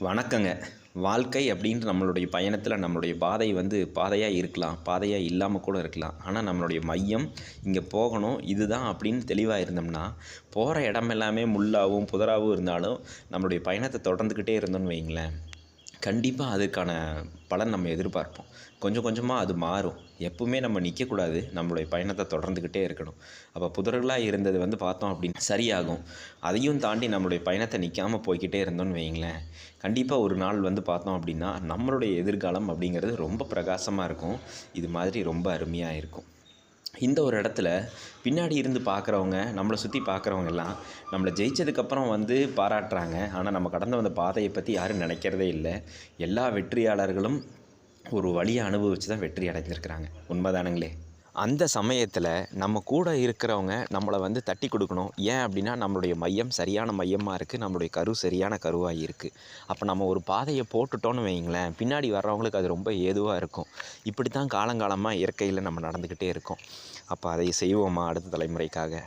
வணக்கங்க. வாழ்க்கை அப்படின்ற நம்மளுடைய பயணத்தில் நம்மளுடைய பாதை வந்து பாதையாக இருக்கலாம். பாதையாக இல்லாமல் கூட இருக்கலாம். ஆனால் நம்மளுடைய மையம் இங்கே போகணும். இதுதான் அப்படின்னு தெளிவாக இருந்தோம்னா போகிற இடம் எல்லாமே முள்ளாகவும் புதராகவும் இருந்தாலும் நம்மளுடைய பயணத்தை தொடர்ந்துக்கிட்டே இருந்தோம்னு வைங்களேன் கண்டிப்பாக அதுக்கான பலன் நம்ம எதிர்பார்ப்போம். கொஞ்சம் கொஞ்சமாக அது மாறும். எப்பவுமே நம்ம நிற்கக்கூடாது நம்மளுடைய பயணத்தை தொடர்ந்துக்கிட்டே இருக்கணும். அப்போ புதர்களாக இருந்தது வந்து பார்த்தோம் அப்படின்னு சரியாகும். அதையும் தாண்டி நம்மளுடைய பயணத்தை நிற்காமல் போய்க்கிட்டே இருந்தோம்னு வைங்களேன் கண்டிப்பாக ஒரு நாள் வந்து பார்த்தோம் அப்படின்னா நம்மளுடைய எதிர்காலம் அப்படிங்கிறது ரொம்ப பிரகாசமாக இருக்கும். இது மாதிரி ரொம்ப அருமையாக இருக்கும். இந்த ஒரு இடத்துல பின்னாடி இருந்து பார்க்குறவங்க நம்மளை சுற்றி பார்க்குறவங்க எல்லாம் நம்மளை ஜெயிச்சதுக்கப்புறம் வந்து பாராட்டுறாங்க. ஆனால் நம்ம கடந்து வந்த பாதையை பற்றி யாரும் நினைக்கிறதே இல்லை. எல்லா வெற்றியாளர்களும் ஒரு வழியை அனுபவித்து தான் வெற்றி அடைஞ்சிருக்கிறாங்க. உண்மைதானுங்களே? அந்த சமயத்தில் நம்ம கூட இருக்கிறவங்க நம்மளை வந்து தட்டி கொடுக்கணும். ஏன் அப்படின்னா நம்மளுடைய மையம் சரியான மையமாக இருக்குது நம்மளுடைய கரு சரியான கருவாக இருக்குது அப்போ நம்ம ஒரு பாதையை போட்டுட்டோன்னு வைங்களேன் பின்னாடி வர்றவங்களுக்கு அது ரொம்ப ஏதுவாக இருக்கும். இப்படி தான் காலங்காலமாக இயற்கையில் நம்ம நடந்துக்கிட்டே இருக்கோம். அப்போ அதை செய்வோமா அடுத்த தலைமுறைக்காக?